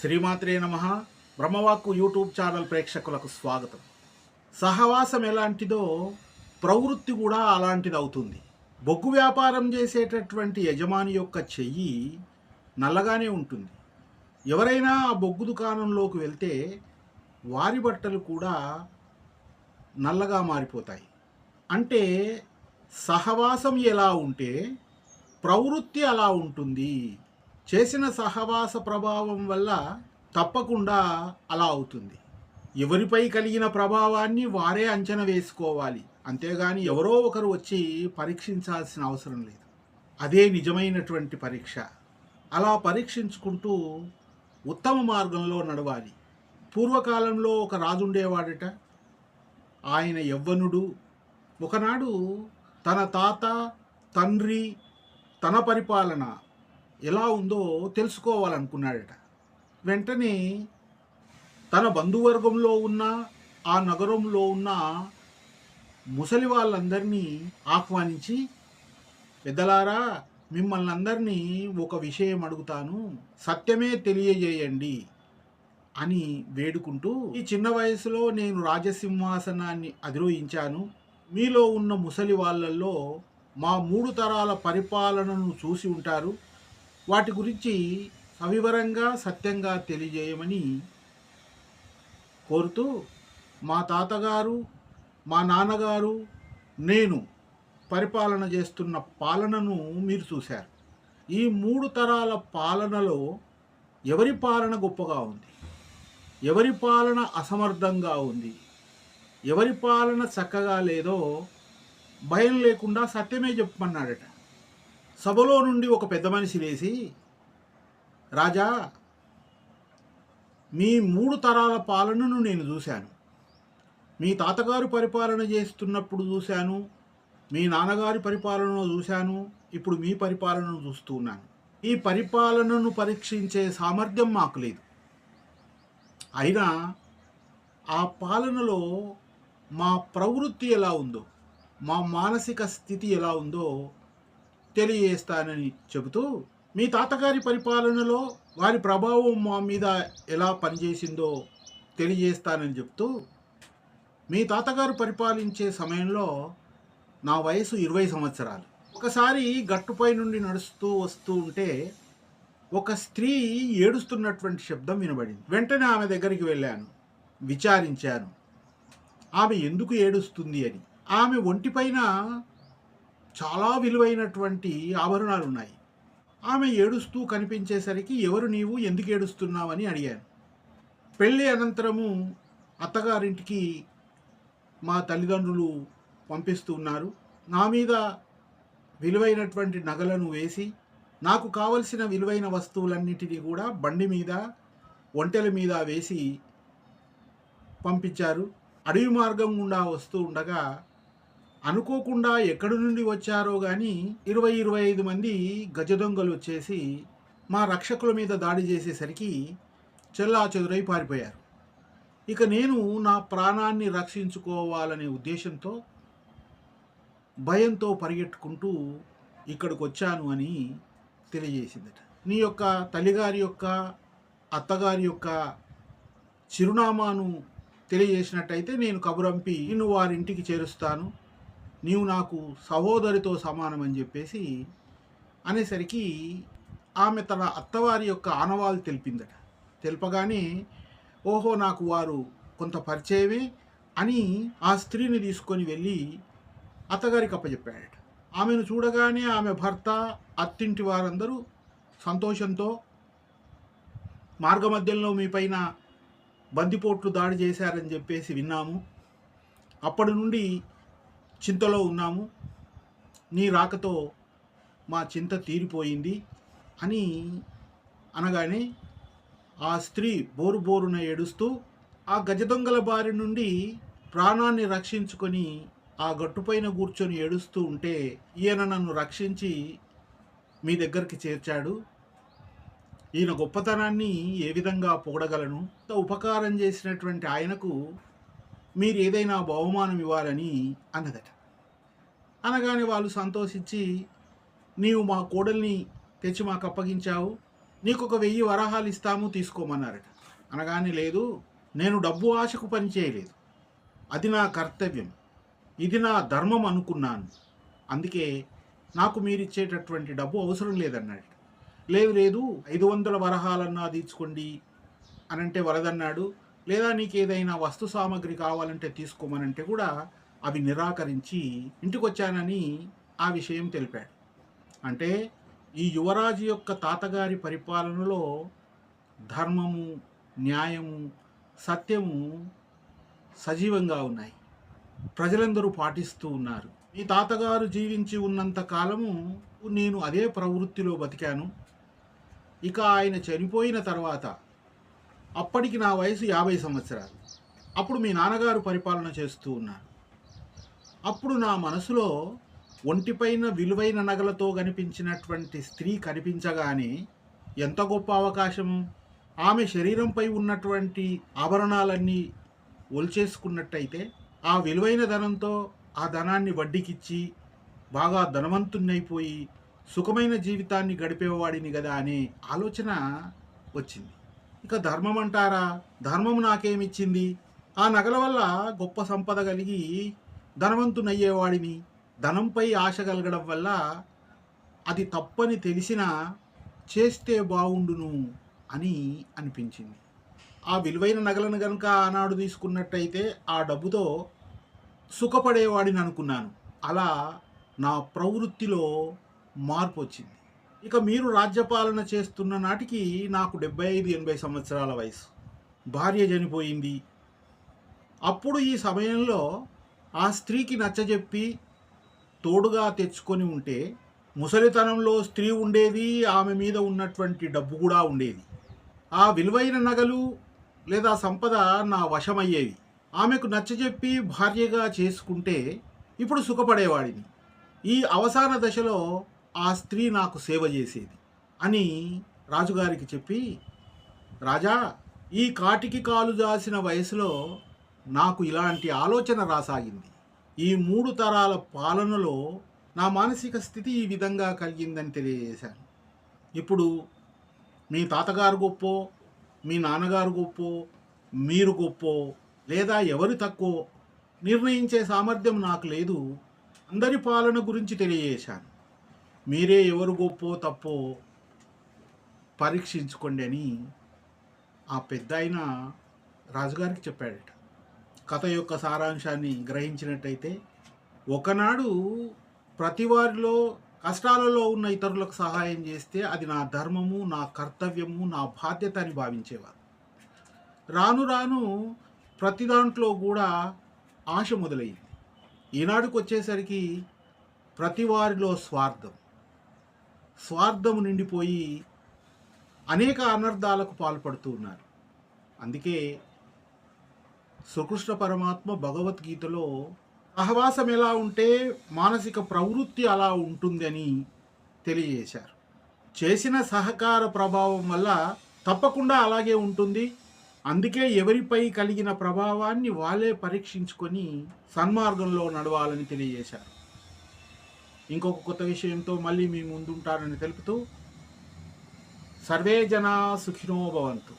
శ్రీమాత్రే నమ. బ్రహ్మవాక్కు YouTube channel ప్రేక్షకులకు స్వాగతం. సహవాసం ఎలాంటిదో ప్రవృత్తి కూడా అలాంటిది అవుతుంది బొగ్గు వ్యాపారం చేసేటటువంటి యజమాని యొక్క చెయ్యి నల్లగానే ఉంటుంది. ఎవరైనా ఆ బొగ్గు దుకాణంలోకి వెళ్తే వారి బట్టలు కూడా నల్లగా మారిపోతాయి. అంటే సహవాసం ఎలా ఉంటే ప్రవృత్తి అలా ఉంటుంది. చేసిన సహవాస ప్రభావం వల్ల తప్పకుండా అలా అవుతుంది. ఎవరిపై కలిగిన ప్రభావాన్ని వారే అంచనా వేసుకోవాలి. అంతేగాని ఎవరో ఒకరు వచ్చి పరీక్షించాల్సిన అవసరం లేదు. అదే నిజమైనటువంటి పరీక్ష. అలా పరీక్షించుకుంటూ ఉత్తమ మార్గంలో నడవాలి. పూర్వకాలంలో ఒక రాజు ఉండేవాడట. ఆయన యవ్వనుడు. ఒకనాడు తన తాత తండ్రి తన పరిపాలన ఎలా ఉందో తెలుసుకోవాలనుకున్నాడట. వెంటనే తన బంధువర్గంలో ఉన్న ఆ నగరంలో ఉన్న ముసలి వాళ్ళందరినీ ఆహ్వానించి పెద్దలారా మిమ్మల్ని అందరినీ ఒక విషయం అడుగుతాను. సత్యమే తెలియజేయండి అని వేడుకుంటూ ఈ చిన్న వయసులో నేను రాజసింహాసనాన్ని అధిరోహించాను. మీలో ఉన్న ముసలి వాళ్ళల్లో మా మూడు తరాల పరిపాలనను చూసి ఉంటారు. వాటి గురించి సవివరంగా సత్యంగా తెలియజేయమని కోరుతూ మా తాతగారు మా నాన్నగారు నేను పరిపాలన చేస్తున్న పాలనను మీరు చూశారు. ఈ మూడు తరాల పాలనలో ఎవరి పాలన గొప్పగా ఉంది? ఎవరి పాలన అసమర్థంగా ఉంది? ఎవరి పాలన చక్కగా లేదో భయం లేకుండా సత్యమే చెప్పమన్నాడట. సభలో నుండి ఒక పెద్ద మనిషి లేచి రాజా మీ మూడు తరాల పాలనను నేను చూశాను. మీ తాతగారు పరిపాలన చేస్తున్నప్పుడు చూశాను. మీ నాన్నగారి పరిపాలనను చూశాను. ఇప్పుడు మీ పరిపాలనను చూస్తూ ఉన్నాను. ఈ పరిపాలనను పరీక్షించే సామర్థ్యం మాకు లేదు. అయినా ఆ పాలనలో మా ప్రవృత్తి ఎలా ఉందో మా మానసిక స్థితి ఎలా ఉందో తెలియజేస్తానని చెబుతూ మీ తాతగారి పరిపాలనలో వారి ప్రభావం మా మీద ఎలా పనిచేసిందో తెలియజేస్తానని చెప్తూ మీ తాతగారు పరిపాలించే సమయంలో నా వయసు ఇరవై సంవత్సరాలు. ఒకసారి గట్టుపై నుండి నడుస్తూ వస్తూ ఉంటే ఒక స్త్రీ ఏడుస్తున్నటువంటి శబ్దం వినబడింది. వెంటనే ఆమె దగ్గరికి వెళ్ళాను విచారించాను. ఆమె ఎందుకు ఏడుస్తుంది అని. ఆమె ఒంటిపైన చాలా విలువైనటువంటి ఆభరణాలు ఉన్నాయి ఆమె ఏడుస్తూ కనిపించేసరికి ఎవరు నీవు? ఎందుకు ఏడుస్తున్నావని అడిగాను. పెళ్ళి అనంతరము అత్తగారింటికి మా తల్లిదండ్రులు పంపిస్తూ ఉన్నారు. నా మీద విలువైనటువంటి నగలను వేసి నాకు కావలసిన విలువైన వస్తువులన్నిటినీ కూడా బండి మీద ఒంటెల మీద వేసి పంపించారు. అడవి మార్గం గుండా వస్తూ ఉండగా అనుకోకుండా ఎక్కడి నుండి వచ్చారో కానీ ఇరవై ఇరవై ఐదు మంది గజ దొంగలు వచ్చేసి మా రక్షకుల మీద దాడి చేసేసరికి చెల్లా చెదురై పారిపోయారు. ఇక నేను నా ప్రాణాన్ని రక్షించుకోవాలనే ఉద్దేశంతో భయంతో పరిగెట్టుకుంటూ ఇక్కడికి వచ్చాను అని తెలియజేసిందట. నీ యొక్క తల్లిగారి యొక్క అత్తగారి యొక్క చిరునామాను తెలియజేసినట్టయితే నేను కబురంపి నిన్ను వారింటికి చేరుస్తాను. నీవు నాకు సహోదరితో సమానం అని చెప్పేసి అనేసరికి ఆమె తన అత్తవారి యొక్క ఆనవాలు తెలిపిందట. తెలుపగానే ఓహో నాకు వారు కొంత పరిచయమే అని ఆ స్త్రీని తీసుకొని వెళ్ళి అత్తగారికి అప్పచెప్పాడట ఆమెను చూడగానే ఆమె భర్త అత్తింటి వారందరూ సంతోషంతో మార్గమధ్యంలో మీ పైన బందిపోట్లు దాడి చేశారని చెప్పేసి విన్నాము. అప్పటి నుండి చింతలో ఉన్నాము. నీ రాకతో మా చింత తీరిపోయింది అని అనగానే ఆ స్త్రీ బోరు బోరున ఏడుస్తూ ఆ గజదొంగల బారి నుండి ప్రాణాన్ని రక్షించుకొని ఆ గట్టుపైన కూర్చొని ఏడుస్తూ ఉంటే ఈయన నన్ను రక్షించి మీ దగ్గరికి చేర్చాడు. ఈయన గొప్పతనాన్ని ఏ విధంగా పొగడగలను? ఉపకారం చేసినటువంటి ఆయనకు మీరు ఏదైనా బహుమానం ఇవ్వాలని అన్నదట. అనగానే వాళ్ళు సంతోషించి నీవు మా కోడల్ని తెచ్చి మాకు అప్పగించావు. నీకు ఒక వెయ్యి వరహాలు ఇస్తాము తీసుకోమన్నారట. అనగానే లేదు నేను డబ్బు ఆశకు పని చేయలేదు. అది నా కర్తవ్యం. ఇది నా ధర్మం అనుకున్నాను. అందుకే నాకు మీరు ఇచ్చేటటువంటి డబ్బు అవసరం లేదన్నాడు లేదు లేదు ఐదు వందల వరహాలన్నా తీసుకోండి అని అంటే వరదన్నాడు. లేదా నీకు ఏదైనా వస్తు సామాగ్రి కావాలంటే తీసుకోమనంటే కూడా అవి నిరాకరించి ఇంటికొచ్చానని ఆ విషయం తెలిపాడు. అంటే ఈ యువరాజు యొక్క తాతగారి పరిపాలనలో ధర్మము న్యాయము సత్యము సజీవంగా ఉన్నాయి. ప్రజలందరూ పాటిస్తూ ఉన్నారు. ఈ తాతగారు జీవించి ఉన్నంత కాలము నేను అదే ప్రవృత్తిలో బతికాను. ఇక ఆయన చనిపోయిన తర్వాత అప్పటికి నా వయసు యాభై సంవత్సరాలు. అప్పుడు మీ నాన్నగారు పరిపాలన చేస్తూ ఉన్నారు. అప్పుడు నా మనసులో ఒంటిపైన విలువైన నగలతో కనిపించినటువంటి స్త్రీ కనిపించగానే ఎంత గొప్ప అవకాశం ఆమె శరీరంపై ఉన్నటువంటి ఆభరణాలన్నీ ఒలిచేసుకున్నట్టయితే ఆ విలువైన ధనంతో ఆ ధనాన్ని వడ్డీకిచ్చి బాగా ధనవంతున్నైపోయి సుఖమైన జీవితాన్ని గడిపేవాడిని కదా అనే ఆలోచన వచ్చింది. ఇక ధర్మం అంటారా ధర్మం నాకేమిచ్చింది? ఆ నగల వల్ల గొప్ప సంపద కలిగి ధనవంతునయ్యేవాడిని ధనంపై ఆశ కలగడం వల్ల అది తప్పని తెలిసినా చేస్తే బాగుండును అని అనిపించింది. ఆ విలువైన నగలను కనుక ఆనాడు తీసుకున్నట్టయితే ఆ డబ్బుతో సుఖపడేవాడిని అనుకున్నాను అలా నా ప్రవృత్తిలో మార్పు వచ్చింది ఇక మీరు రాజ్యపాలన చేస్తున్న నాటికి నాకు డెబ్బై ఐదు ఎనభై సంవత్సరాల వయసు. భార్య చనిపోయింది. అప్పుడు ఈ సమయంలో ఆ స్త్రీకి నచ్చజెప్పి తోడుగా తెచ్చుకొని ఉంటే ముసలితనంలో స్త్రీ ఉండేది ఆమె మీద ఉన్నటువంటి డబ్బు కూడా ఉండేది. ఆ విలువైన నగలు లేదా సంపద నా వశమయ్యేవి. ఆమెకు నచ్చజెప్పి భార్యగా చేసుకుంటే ఇప్పుడు సుఖపడేవాడిని. ఈ అవసాన దశలో ఆ స్త్రీ నాకు సేవ చేసేది అని రాజుగారికి చెప్పి రాజా ఈ కాటికి కాలు దాసిన వయసులో నాకు ఇలాంటి ఆలోచన రాసాగింది. ఈ మూడు తరాల పాలనలో నా మానసిక స్థితి ఈ విధంగా కలిగిందని తెలియజేశాను. ఇప్పుడు మీ తాతగారు గొప్పో మీ నాన్నగారు గొప్పో మీరు గొప్పో లేదా ఎవరు తక్కువ నిర్ణయించే సామర్థ్యం నాకు లేదు. అందరి పాలన గురించి తెలియజేశాను. మీరే ఎవరు గొప్పో తప్పో పరీక్షించుకోండి అని ఆ పెద్ద ఆయన రాజుగారికి చెప్పాడట. కథ యొక్క సారాంశాన్ని గ్రహించినట్టయితే ఒకనాడు ప్రతి వారిలో కష్టాలలో ఉన్న ఇతరులకు సహాయం చేస్తే అది నా ధర్మము నా కర్తవ్యము నా బాధ్యత అని భావించేవారు. రాను రాను ప్రతి దాంట్లో కూడా ఆశ మొదలైంది. ఈనాడుకు వచ్చేసరికి ప్రతి వారిలో స్వార్థం స్వార్థము నిండిపోయి అనేక అనర్థాలకు పాల్పడుతూ ఉన్నారు. అందుకే శ్రీకృష్ణ పరమాత్మ భగవద్గీతలో సహవాసం ఎలా ఉంటే మానసిక ప్రవృత్తి అలా ఉంటుందని తెలియజేశారు. చేసిన సహకార ప్రభావం వల్ల తప్పకుండా అలాగే ఉంటుంది. అందుకే ఎవరిపై కలిగిన ప్రభావాన్ని వాళ్ళే పరీక్షించుకొని సన్మార్గంలో నడవాలని తెలియజేశారు. ఇంకొక కొత్త విషయంతో మళ్ళీ మీ ముందుంటానని తెలుపుతూ సర్వే జనా సుఖినో భవంతు.